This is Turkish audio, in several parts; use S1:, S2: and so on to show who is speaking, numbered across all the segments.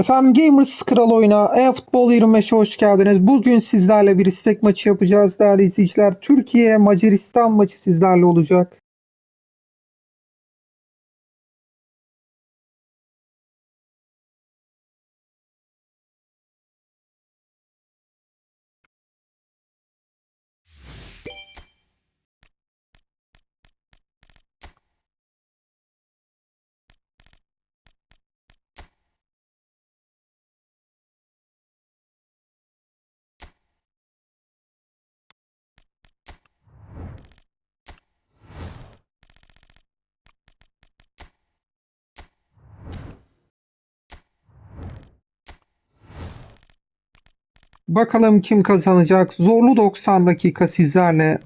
S1: Efendim Gamers Kral Oyuna e-futbol 25'e hoş geldiniz. Bugün sizlerle bir istek maçı yapacağız değerli izleyiciler. Türkiye Macaristan maçı sizlerle olacak. Bakalım kim kazanacak? Zorlu 90 dakika sizlerle.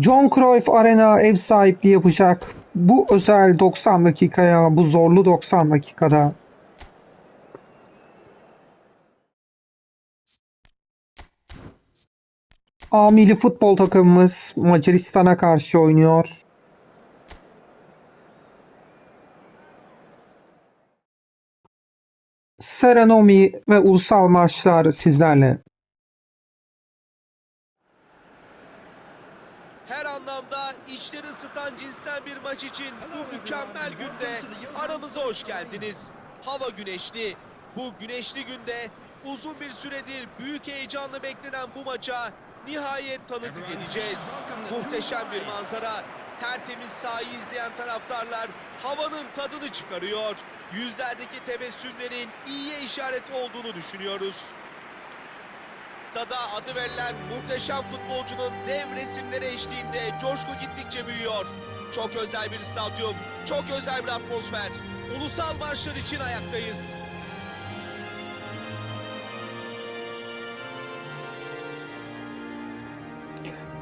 S1: John Cruyff Arena ev sahipliği yapacak. Bu özel 90 dakikaya, bu zorlu 90 dakikada. A milli futbol takımımız Macaristan'a karşı oynuyor. Serenomi ve ulusal marşlar sizlerle.
S2: Her anlamda ısıtan cinsten bir maç için bu mükemmel günde aramıza hoş geldiniz. Hava güneşli. Bu güneşli günde uzun bir süredir büyük heyecanla beklenen bu maça nihayet tanıklık edeceğiz. Muhteşem bir manzara. Tertemiz sahayı izleyen taraftarlar havanın tadını çıkarıyor. Yüzlerdeki tebessümlerin iyiye işaret olduğunu düşünüyoruz. Sada adı verilen muhteşem futbolcunun dev resimleri eşliğinde coşku gittikçe büyüyor. Çok özel bir stadyum, çok özel bir atmosfer. Ulusal marşlar için ayaktayız.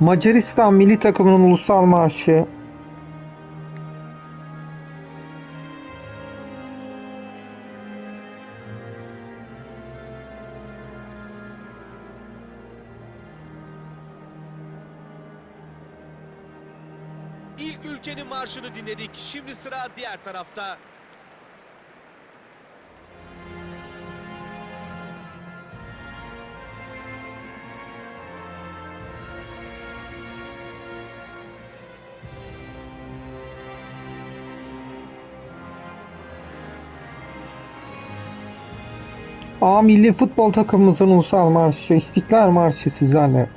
S1: Macaristan milli takımının ulusal marşı
S2: dinledik. Şimdi sıra diğer tarafta.
S1: A milli futbol takımımızın ulusal marşı İstiklal Marşı sizlerle.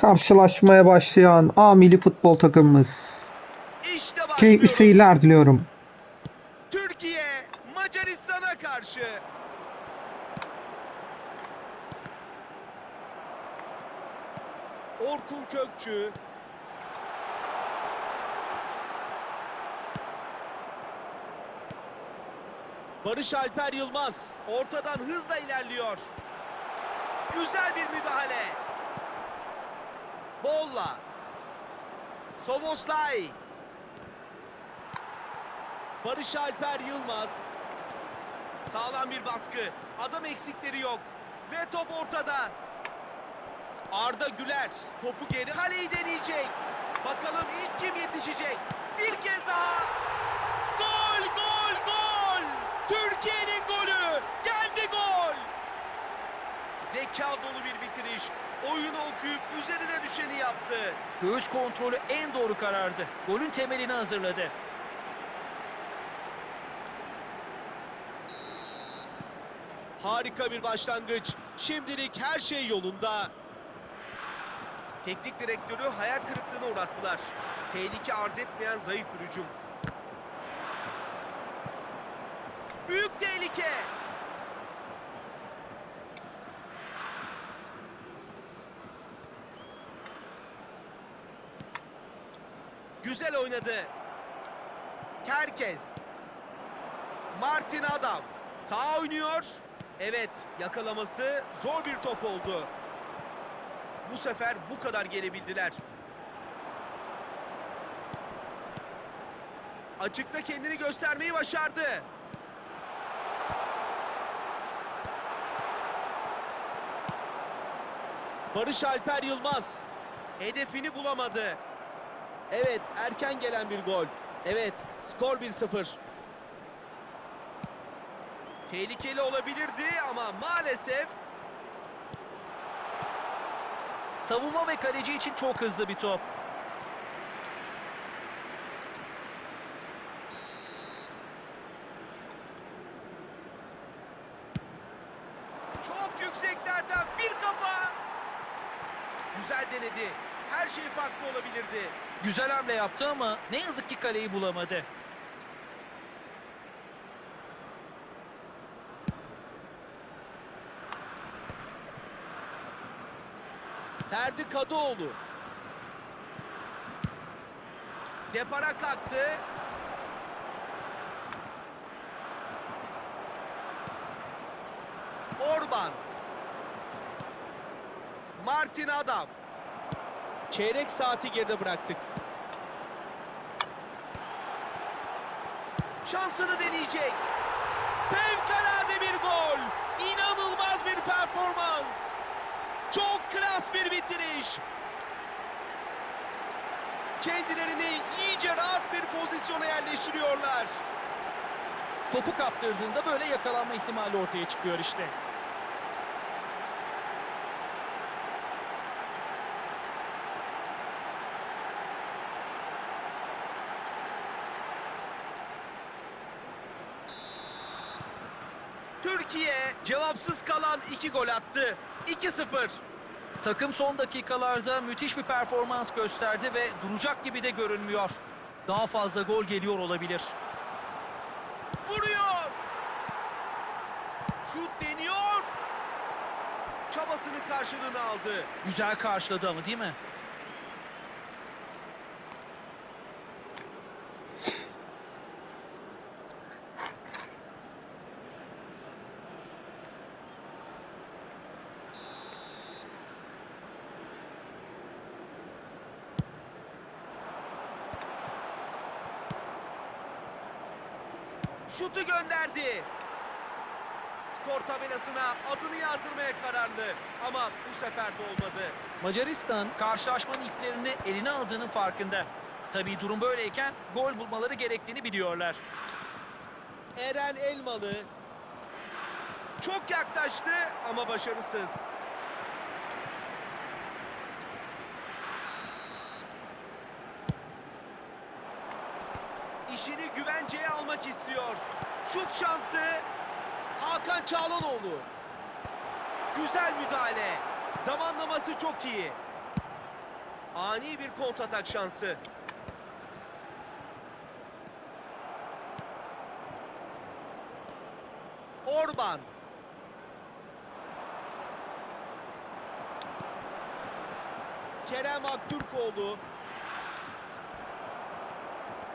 S1: Karşılaşmaya başlayan A milli futbol takımımız.
S2: İşte
S1: Keyifli seyirler diliyorum.
S2: Türkiye Macaristan'a karşı. Orkun Kökçü. Barış Alper Yılmaz ortadan hızla ilerliyor. Güzel bir müdahale. Bolla. Soboslay. Barış Alper Yılmaz. Sağlam bir baskı. Adam eksikleri yok. Ve top ortada. Arda Güler topu geri kaleyi deneyecek. Bakalım ilk kim yetişecek? Bir kez daha. Gol, gol, gol! Türkiye'nin golü! Zeka dolu bir bitiriş. Oyunu okuyup üzerine düşeni yaptı.
S3: Göğüs kontrolü en doğru karardı. Golün temelini hazırladı.
S2: Harika bir başlangıç. Şimdilik her şey yolunda. Teknik direktörü hayal kırıklığına uğrattılar. Tehlike arz etmeyen zayıf bir hücum. Büyük tehlike. Güzel oynadı. Kerkez. Martin Adam. Sağ oynuyor. Evet, yakalaması zor bir top oldu. Bu sefer bu kadar gelebildiler. Açıkta kendini göstermeyi başardı. Barış Alper Yılmaz hedefini bulamadı. Evet, erken gelen bir gol. Evet, skor 1-0. Tehlikeli olabilirdi ama maalesef
S3: Savunma ve kaleci için çok hızlı bir top.
S2: çok yükseklerden bir kafa. Güzel denedi. Her şey farklı olabilirdi.
S3: Güzel hamle yaptı ama ne yazık ki kaleyi bulamadı.
S2: Ferdi Kadıoğlu. Depara kalktı. Orban. Martin Adam. Çeyrek saati geride bıraktık. Şansını deneyecek. Fevkalade bir gol. İnanılmaz bir performans. Çok klas bir bitiriş. Kendilerini iyice rahat bir pozisyona yerleştiriyorlar.
S3: Topu kaptırdığında böyle yakalanma ihtimali ortaya çıkıyor işte.
S2: Türkiye cevapsız kalan iki gol attı. 2-0.
S3: Takım son dakikalarda müthiş bir performans gösterdi ve duracak gibi de görünmüyor. Daha fazla gol geliyor olabilir.
S2: Vuruyor. Şut deniyor. Çabasının karşılığını aldı.
S3: Güzel karşıladı ama değil mi?
S2: Şutu gönderdi. Skor tabelasına adını yazdırmaya kararlı. Ama bu sefer de olmadı.
S3: Macaristan karşılaşmanın iplerini eline aldığının farkında. Tabii durum böyleyken gol bulmaları gerektiğini biliyorlar.
S2: Eren Elmalı çok yaklaştı ama başarısız. İşini güvenceye almak istiyor. Şut şansı Hakan Çağlanoğlu. Güzel müdahale. Zamanlaması çok iyi. Ani bir kontratak şansı. Orban. Kerem Aktürkoğlu.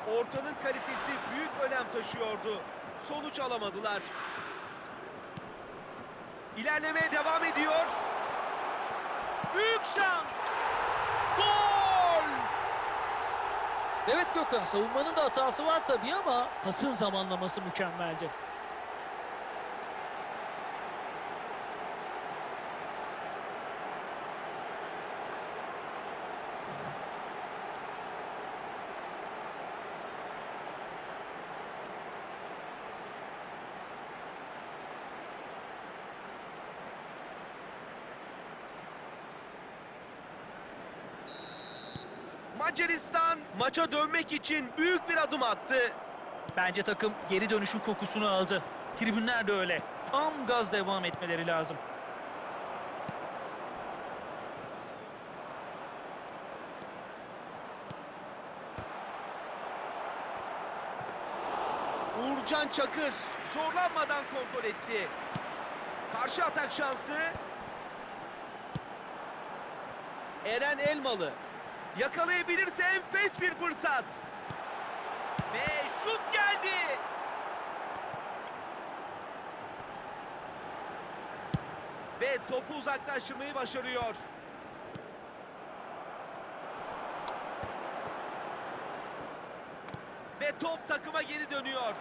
S2: Ortanın kalitesi büyük önem taşıyordu. sonuç alamadılar. İlerlemeye devam ediyor. Büyük şans. Gol!
S3: Evet Gökhan savunmanın da hatası var tabii ama pasın zamanlaması mükemmeldi.
S2: Macaristan maça dönmek için büyük bir adım attı.
S3: Bence takım geri dönüşün kokusunu aldı. Tribünler de öyle. Tam gaz devam etmeleri lazım.
S2: Uğurcan Çakır zorlanmadan kontrol etti. Karşı atak şansı. Eren Elmalı yakalayabilirse enfes bir fırsat. Ve şut geldi. Ve topu uzaklaştırmayı başarıyor. Ve top takıma geri dönüyor.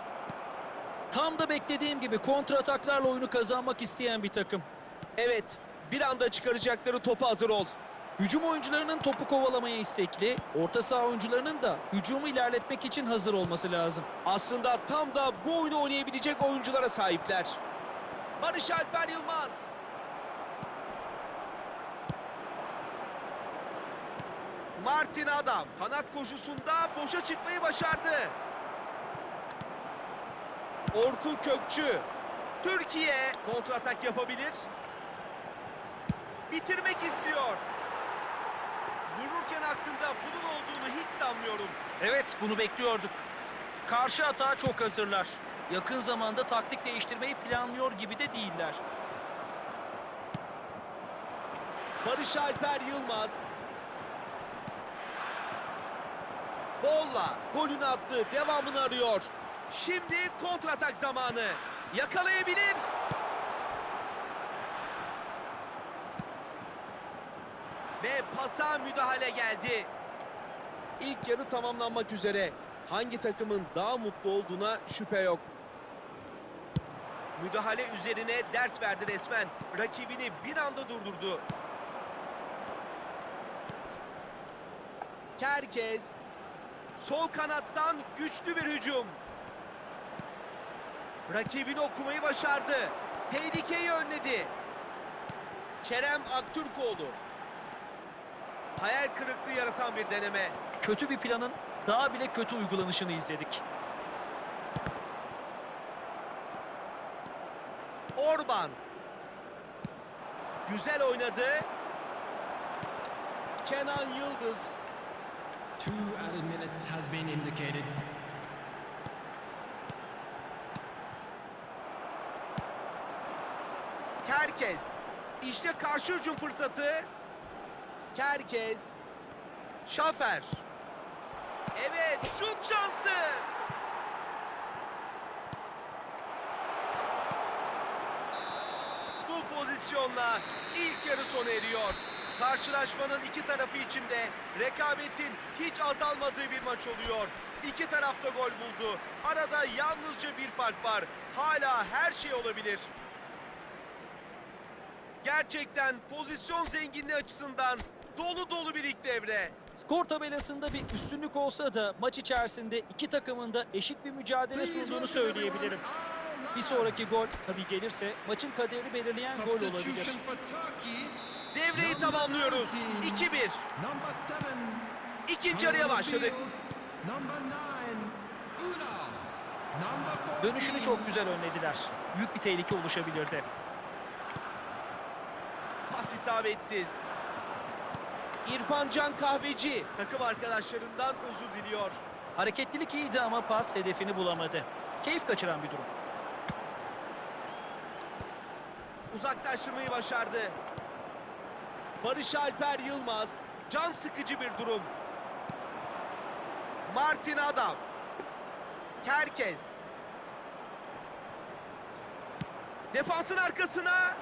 S3: Tam da beklediğim gibi kontra ataklarla oyunu kazanmak isteyen bir takım.
S2: Evet, bir anda çıkaracakları topa hazır ol.
S3: Hücum oyuncularının topu kovalamaya istekli, orta saha oyuncularının da hücumu ilerletmek için hazır olması lazım.
S2: Aslında tam da bu oyunu oynayabilecek oyunculara sahipler. Barış Alper Yılmaz. Martin Adam kanat koşusunda boşa çıkmayı başardı. Orkun Kökçü. Türkiye kontratak yapabilir. Bitirmek istiyor. Vururken aklında bunun olduğunu hiç sanmıyorum.
S3: Evet, bunu bekliyorduk. Karşı atağa çok hazırlar. Yakın zamanda taktik değiştirmeyi planlıyor gibi de değiller.
S2: Barış Alper Yılmaz. Bolla golünü attı. Devamını arıyor. Şimdi kontratak zamanı. Yakalayabilir. Ve pasa müdahale geldi. İlk yarı tamamlanmak üzere. Hangi takımın daha mutlu olduğuna şüphe yok. Müdahale üzerine ders verdi resmen. Rakibini bir anda durdurdu. Kerkez. Sol kanattan güçlü bir hücum. Rakibini okumayı başardı. Tehlikeyi önledi. Kerem Aktürkoğlu. Hayal kırıklığı yaratan bir deneme.
S3: Kötü bir planın daha bile kötü uygulanışını izledik.
S2: Orban. Güzel oynadı. Kenan Yıldız.
S4: Two added minutes has been indicated.
S2: Kerkez. İşte karşı hücum fırsatı. Kerkez. Şafer. Evet şut şansı. Bu pozisyonla ilk yarı sona eriyor. Karşılaşmanın iki tarafı için de rekabetin hiç azalmadığı bir maç oluyor. İki tarafta gol buldu. Arada yalnızca bir fark var. Hala her şey olabilir. Gerçekten pozisyon zenginliği açısından dolu dolu bir ilk devre.
S3: Skor tabelasında bir üstünlük olsa da maç içerisinde iki takımın da eşit bir mücadele sunduğunu söyleyebilirim. Bir sonraki gol tabii gelirse maçın kaderini belirleyen gol olabilir.
S2: Devreyi tamamlıyoruz. 2-1.
S4: Number seven.
S2: İkinci yarıya başladık.
S3: Dönüşünü çok güzel önlediler. Büyük bir tehlike oluşabilirdi.
S2: Pas isabetsiz. İrfan Can Kahveci takım arkadaşlarından özür diliyor.
S3: Hareketlilik iyiydi ama pas hedefini bulamadı. Keyif kaçıran bir durum.
S2: Uzaklaştırmayı başardı. Barış Alper Yılmaz can sıkıcı bir durum. Martin Adam. Kerkez. Defansın arkasına.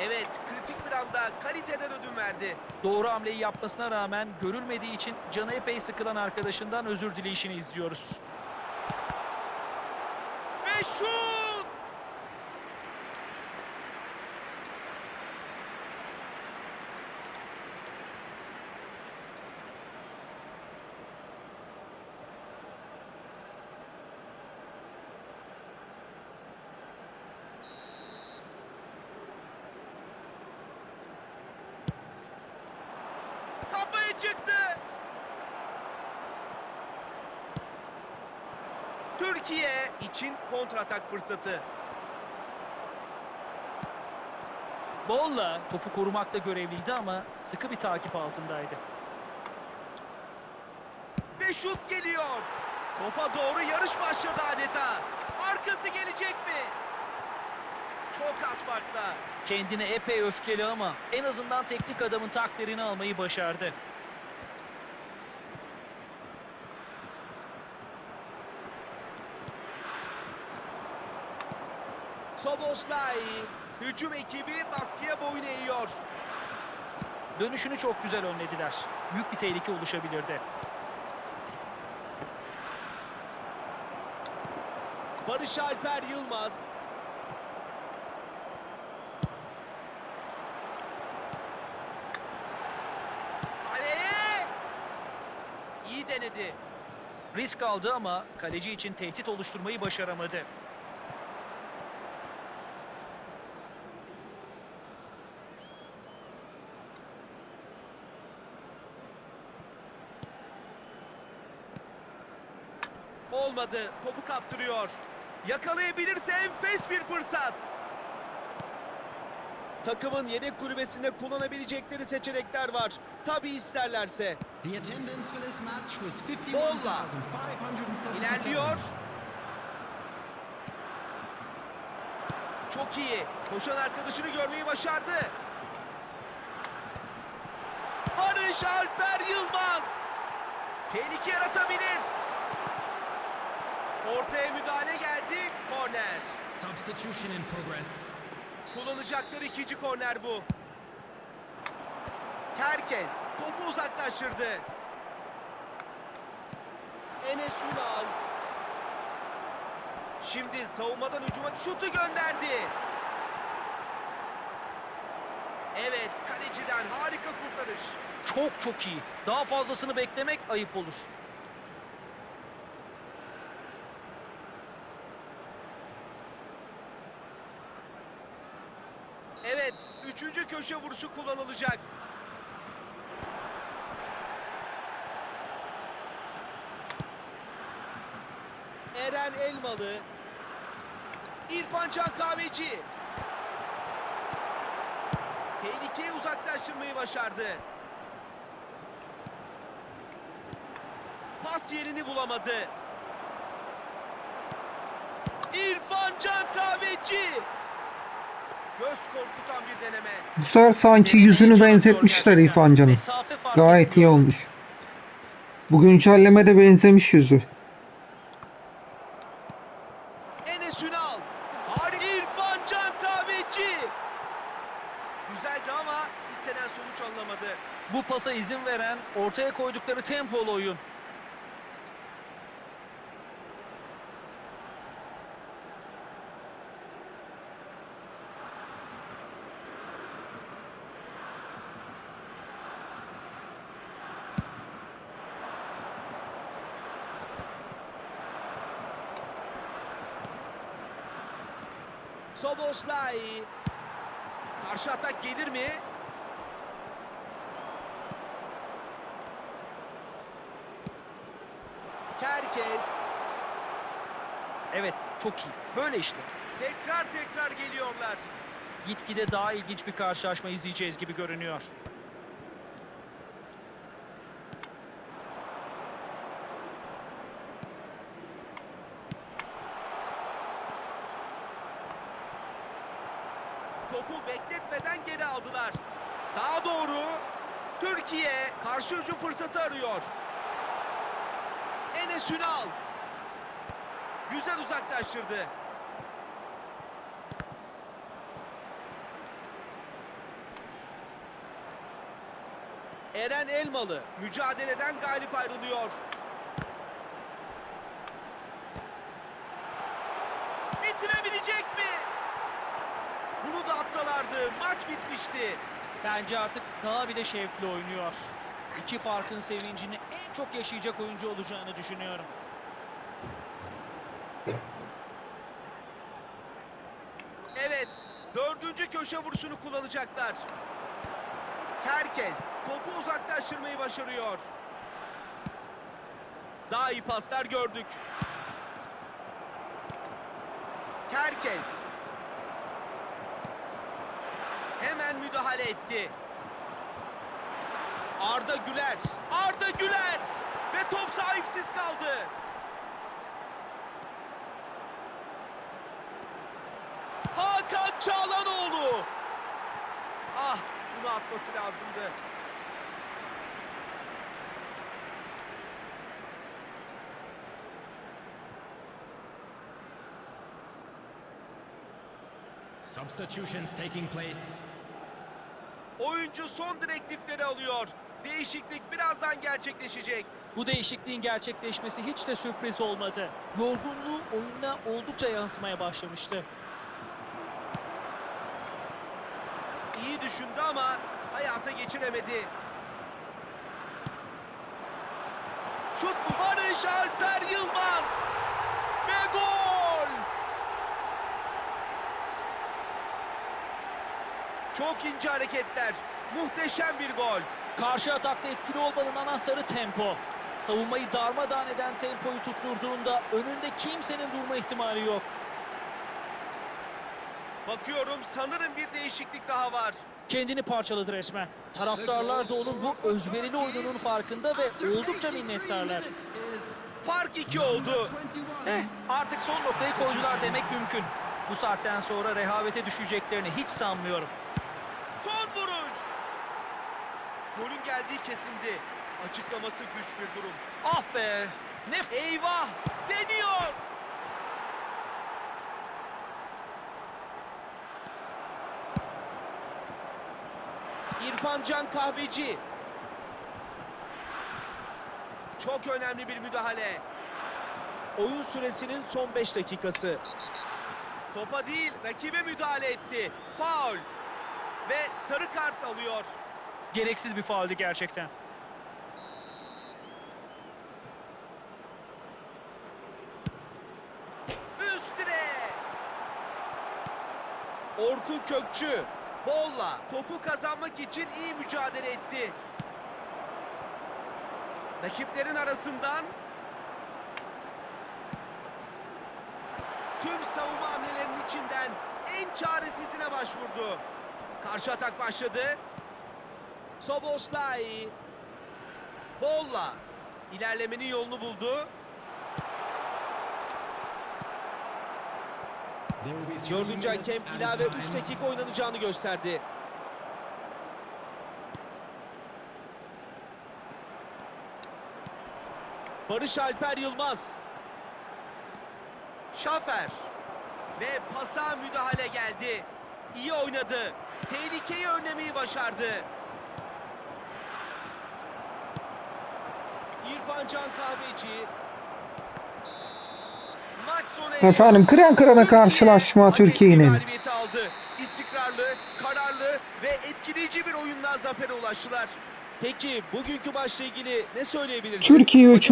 S2: Evet, kritik bir anda kaliteden ödün verdi.
S3: Doğru hamleyi yapmasına rağmen görülmediği için canı epey sıkılan arkadaşından özür dileyişini izliyoruz.
S2: Ve şut! Türkiye için kontratak fırsatı.
S3: Bolla topu korumakla görevliydi ama sıkı bir takip altındaydı.
S2: Ve şut geliyor. Topa doğru yarış başladı adeta. Arkası gelecek mi? Çok az farkla.
S3: Kendine epey öfkeli ama en azından teknik adamın takdirini almayı başardı.
S2: Soboslay. Hücum ekibi baskıya boyun eğiyor.
S3: Dönüşünü çok güzel önlediler. Büyük bir tehlike oluşabilirdi.
S2: Barış Alper Yılmaz. Kaleye! İyi denedi.
S3: Risk aldı ama kaleci için tehdit oluşturmayı başaramadı.
S2: Olmadı. Topu kaptırıyor. Yakalayabilirse enfes bir fırsat. Takımın yedek kulübesinde kullanabilecekleri seçenekler var. Tabi isterlerse. Bolla.
S4: 51,577.
S2: İlerliyor. Çok iyi. Koşan arkadaşını görmeyi başardı. Barış Alper Yılmaz. Tehlike yaratabilir. Ortaya müdahale geldi. Korner.
S4: Substitution in progress.
S2: Kullanacakları ikinci korner bu. Kerkez topu uzaklaştırdı. Enes Ünal. Şimdi savunmadan hücuma şutu gönderdi. Evet kaleciden harika kurtarış.
S3: Çok çok iyi. Daha fazlasını beklemek ayıp olur.
S2: Evet üçüncü köşe vuruşu kullanılacak. Eren Elmalı. İrfan Can Kahveci. Tehlikeyi uzaklaştırmayı başardı. Pas yerini bulamadı. İrfan Can Kahveci. Göz korkutan bir deneme.
S1: Bu sefer sanki yüzünü benzetmişler. İrfan Can'ın. Gayet iyi olmuş. Bu güncellemede benzemiş yüzü.
S2: Enes Ünal. Harika. İrfan Can Kahveci. Güzeldi ama istenen sonuç alınamadı.
S3: Bu pasa izin veren ortaya koydukları tempolu oyun.
S2: Soboslay. Karşı atak gelir mi? Kerkez.
S3: Evet çok iyi. Böyle işte.
S2: Tekrar tekrar geliyorlar.
S3: Gitgide daha ilginç bir karşılaşma izleyeceğiz gibi görünüyor.
S2: Topu bekletmeden geri aldılar. Sağa doğru Türkiye karşı hücum fırsatı arıyor. Enes Ünal güzel uzaklaştırdı. Eren Elmalı mücadeleden galip ayrılıyor. Bitirebilecek mi? Bunu da atsalardı maç bitmişti.
S3: Bence artık daha bile şevkli oynuyor. İki farkın sevincini en çok yaşayacak oyuncu olacağını düşünüyorum.
S2: Evet, dördüncü köşe vuruşunu kullanacaklar. Herkes topu uzaklaştırmayı başarıyor. Daha iyi paslar gördük. Herkes hemen müdahale etti. Arda Güler, Arda Güler ve top sahipsiz kaldı. Hakan Çağlanoğlu. Ah bunu atması lazımdı.
S4: Substitutions taking place.
S2: Oyuncu son direktifleri alıyor. Değişiklik birazdan gerçekleşecek.
S3: Bu değişikliğin gerçekleşmesi hiç de sürpriz olmadı. Yorgunluğu oyuna oldukça yansımaya başlamıştı.
S2: İyi düşündü ama hayata geçiremedi. Şut? Barış Alper Yılmaz. Ve gol! Çok ince hareketler. Muhteşem bir gol.
S3: Karşı atakta etkili olmanın anahtarı tempo. Savunmayı darmadağın eden tempoyu tutturduğunda önünde kimsenin durma ihtimali yok.
S2: Bakıyorum sanırım bir değişiklik daha var.
S3: Kendini parçaladı resmen. Taraftarlar da onun bu özverili oyununun farkında ve oldukça minnettarlar.
S2: Fark iki oldu.
S3: Eh, artık son noktayı koydular demek mümkün. Bu saatten sonra rehavete düşeceklerini hiç sanmıyorum.
S2: Son vuruş. Golün geldiği kesindi. Açıklaması güç bir durum.
S3: Ah be! Ne
S2: Eyvah! Deniyor! İrfan Can Kahveci. Çok önemli bir müdahale. Oyun süresinin son 5 dakikası. Topa değil, rakibe müdahale etti. Faul. Ve sarı kart alıyor.
S3: Gereksiz bir fauldü gerçekten.
S2: Üstüne. Orkun Kökçü. Bolla topu kazanmak için iyi mücadele etti. Rakiplerin arasından tüm savunma hamlelerinin içinden en çaresizine başvurdu. Karşı atak başladı. Soboslay. Bolla ilerlemenin yolunu buldu. Dördüncü hakem ilave 3 dakika oynanacağını gösterdi. Barış Alper Yılmaz. Şafer. Ve pasa müdahale geldi. İyi oynadı. Tehlikeyi önlemeyi başardı. İrfan Can Kahveci. Maç eriyor.
S1: Efendim kıran kırana karşılaşma Türkiye'nin.
S2: galibiyeti aldı. İstikrarlı, kararlı ve etkileyici bir oyunla zafere ulaştılar. Peki bugünkü maçla ilgili ne söyleyebilirsin?
S1: Türkiye 3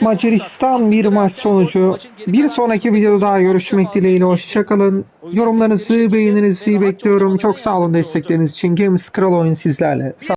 S1: Macaristan bir maç sonucu. Bir sonraki videoda daha görüşmek dileğiyle hoşçakalın. Yorumlarınızı, beğeninizi bekliyorum. Çok sağ olun destekleriniz için. Games Kral Oyun sizlerle. Sağ